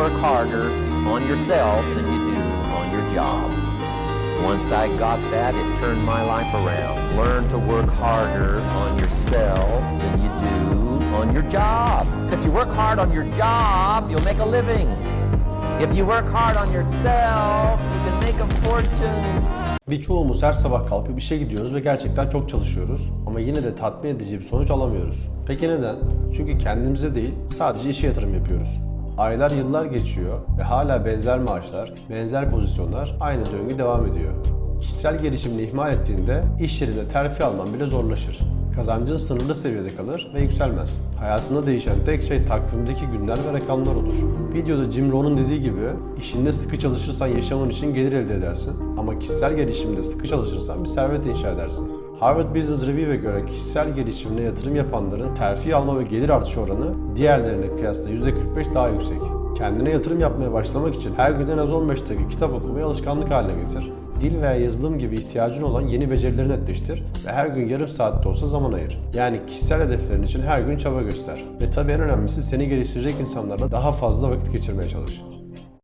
work harder on yourself than you do on your job. Once I got that, it turned my life around. Learn to work harder on yourself than you do on your job. If you work hard on your job, you'll make a living. If you work hard on yourself, you can make a fortune. Birçoğumuz her sabah kalkıp işe gidiyoruz ve gerçekten çok çalışıyoruz ama yine de tatmin edici bir sonuç alamıyoruz. Peki neden? Çünkü kendimize değil sadece işe yatırım yapıyoruz. Aylar yıllar geçiyor ve hala benzer maaşlar, benzer pozisyonlar aynı döngü devam ediyor. Kişisel gelişimini ihmal ettiğinde iş yerinde terfi alman bile zorlaşır. Kazancın sınırlı seviyede kalır ve yükselmez. Hayatında değişen tek şey takvimdeki günler ve rakamlar olur. Videoda Jim Rohn'un dediği gibi işinde sıkı çalışırsan yaşamın için gelir elde edersin ama kişisel gelişimde sıkı çalışırsan bir servet inşa edersin. Harvard Business Review'e göre kişisel gelişimine yatırım yapanların terfi alma ve gelir artışı oranı diğerlerine kıyasla %45 daha yüksek. Kendine yatırım yapmaya başlamak için her gün en az 15 dakika kitap okumayı alışkanlık haline getir. Dil veya yazılım gibi ihtiyacın olan yeni becerileri netleştir ve her gün yarım saatte olsa zaman ayır. Yani kişisel hedeflerin için her gün çaba göster. Ve tabii en önemlisi seni geliştirecek insanlarla daha fazla vakit geçirmeye çalış.